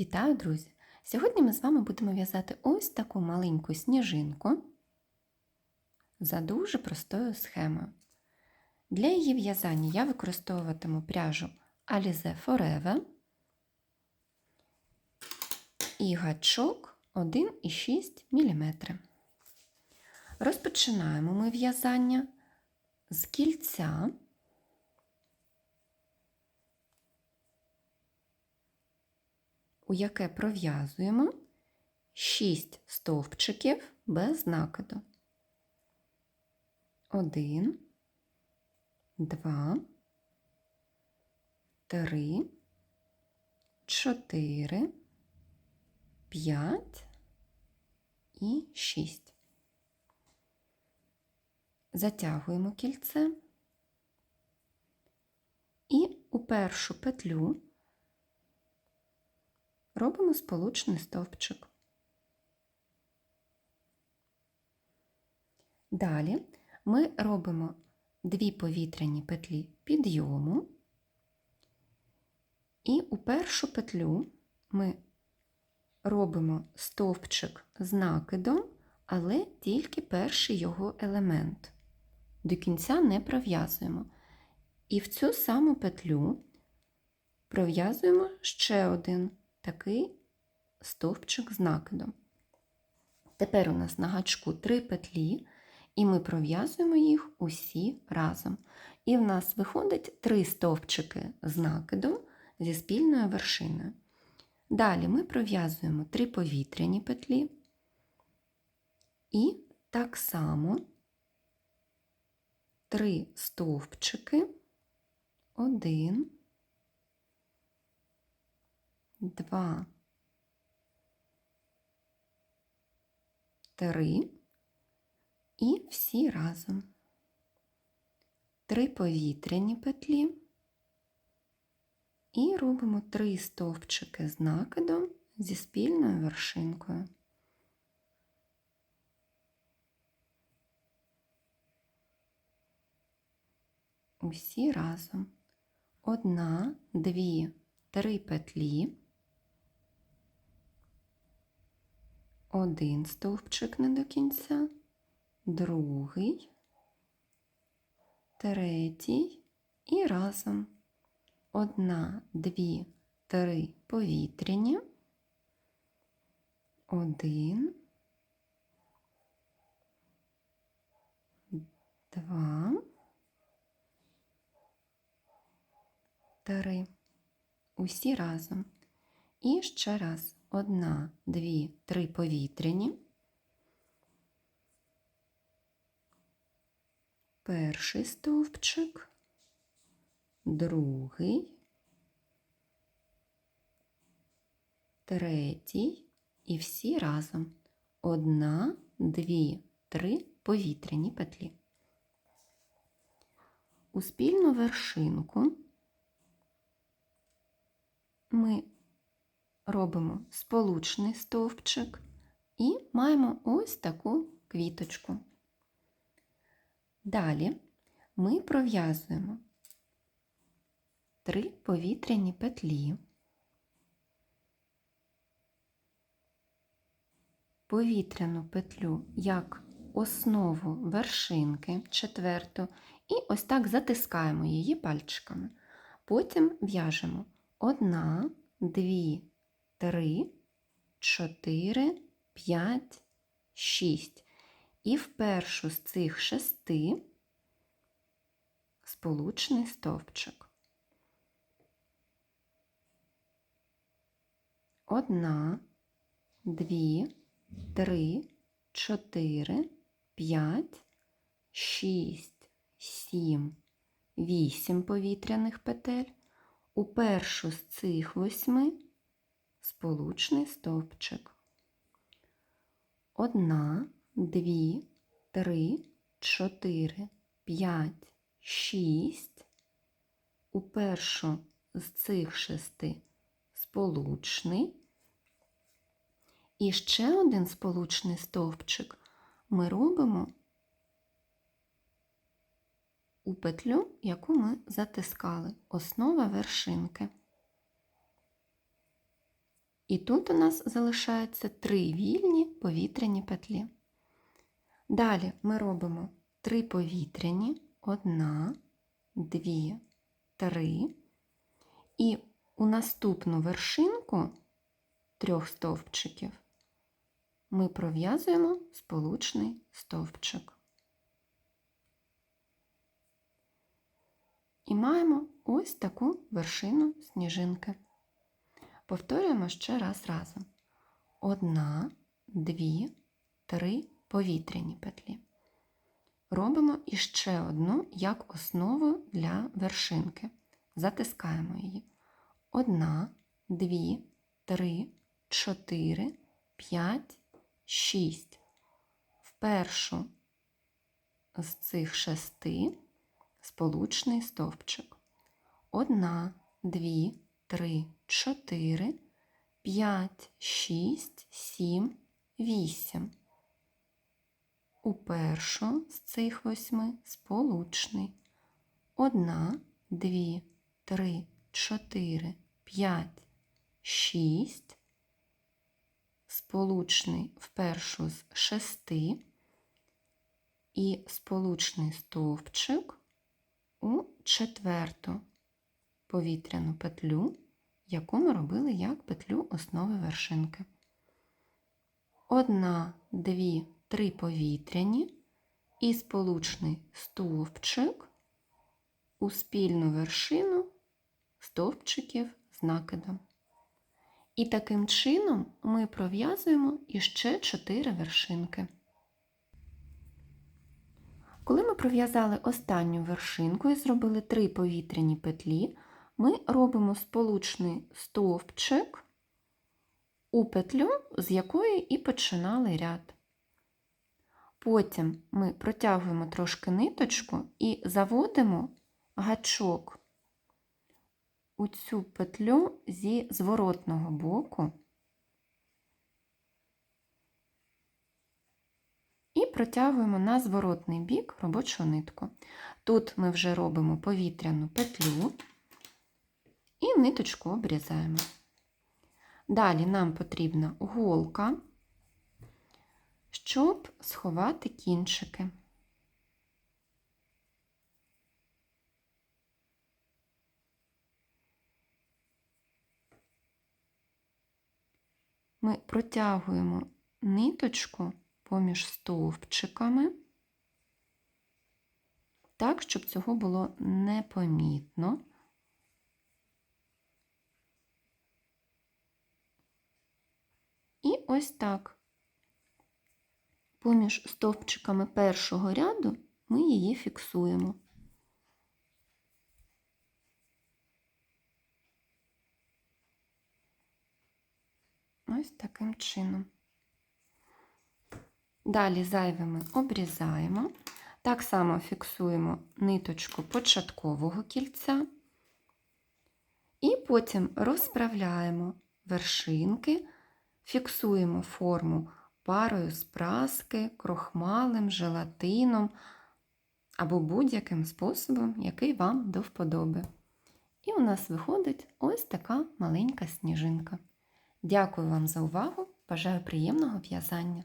Вітаю, друзі! Сьогодні ми з вами будемо в'язати ось таку маленьку сніжинку за дуже простою схемою. Для її в'язання я використовуватиму пряжу Alize Forever і гачок 1,6 мм. Розпочинаємо ми в'язання з кільця. У яке пров'язуємо 6 стовпчиків без накиду. 1, 2, 3, 4, 5 і 6. Затягуємо кільце і у першу петлю робимо сполучний стовпчик. Далі ми робимо дві повітряні петлі підйому, і у першу петлю ми робимо стовпчик з накидом, але тільки перший його елемент. До кінця не пров'язуємо. І в цю саму петлю пров'язуємо ще один такий стовпчик з накидом. Тепер у нас на гачку три петлі, і ми пров'язуємо їх усі разом. І в нас виходить три стовпчики з накидом зі спільною вершиною. Далі ми пров'язуємо три повітряні петлі і так само три стовпчики, один, два, три і всі разом. Три повітряні петлі і робимо три стовпчики з накидом зі спільною вершинкою. Усі разом. Одна, дві, три петлі. Один стовпчик не до кінця, другий, третій. І разом. Одна, дві, три повітряні, один, два, три. Усі разом. І ще раз одна, дві, три повітряні. Перший стовпчик, другий, третій і всі разом. Одна, дві, три повітряні петлі. У спільну вершинку ми робимо сполучний стовпчик і маємо ось таку квіточку. Далі ми пров'язуємо три повітряні петлі, повітряну петлю як основу вершинки четверту, і ось так затискаємо її пальчиками. Потім в'яжемо одна, дві, три, чотири, п'ять, шість. І в першу з цих шести сполучний стовпчик. Одна, дві, три, чотири, п'ять, шість, сім, вісім повітряних петель. У першу з цих восьми сполучний стовпчик. Одна, дві, три, чотири, п'ять, шість. У першу з цих шести сполучний. І ще один сполучний стовпчик ми робимо у петлю, яку ми затискали, основа вершинки. І тут у нас залишається три вільні повітряні петлі. Далі ми робимо три повітряні, одна, дві, три. І у наступну вершинку трьох стовпчиків ми пров'язуємо сполучний стовпчик. І маємо ось таку вершину сніжинки. Повторюємо ще раз разом. Одна, дві, три повітряні петлі. Робимо іще одну як основу для вершинки. Затискаємо її. Одна, дві, три, чотири, п'ять, шість. В першу з цих шести сполучний стовпчик. Одна, дві, три, чотири, п'ять, шість, сім, вісім. У першу з цих восьми сполучний. Одна, дві, три, чотири, п'ять, шість. Сполучний в першу з шести і сполучний стовпчик у четверту повітряну петлю, яку ми робили як петлю основи вершинки. Одна, дві, три повітряні і сполучний стовпчик у спільну вершину стовпчиків з накидом. І таким чином ми пров'язуємо іще 4 вершинки. Коли ми пров'язали останню вершинку і зробили 3 повітряні петлі, ми робимо сполучний стовпчик у петлю, з якої і починали ряд. Потім ми протягуємо трошки ниточку і заводимо гачок у цю петлю зі зворотного боку і протягуємо на зворотний бік робочу нитку. Тут ми вже робимо повітряну петлю ниточку обрізаємо. Далі нам потрібна голка, щоб сховати кінчики. Ми протягуємо ниточку поміж стовпчиками, так, щоб цього було непомітно. Ось так. Поміж стовпчиками першого ряду ми її фіксуємо. Ось таким чином. Далі зайве ми обрізаємо. Так само фіксуємо ниточку початкового кільця. І потім розправляємо вершинки, фіксуємо форму парою з праски, крохмалем, желатином або будь-яким способом, який вам до вподоби. І у нас виходить ось така маленька сніжинка. Дякую вам за увагу! Бажаю приємного в'язання!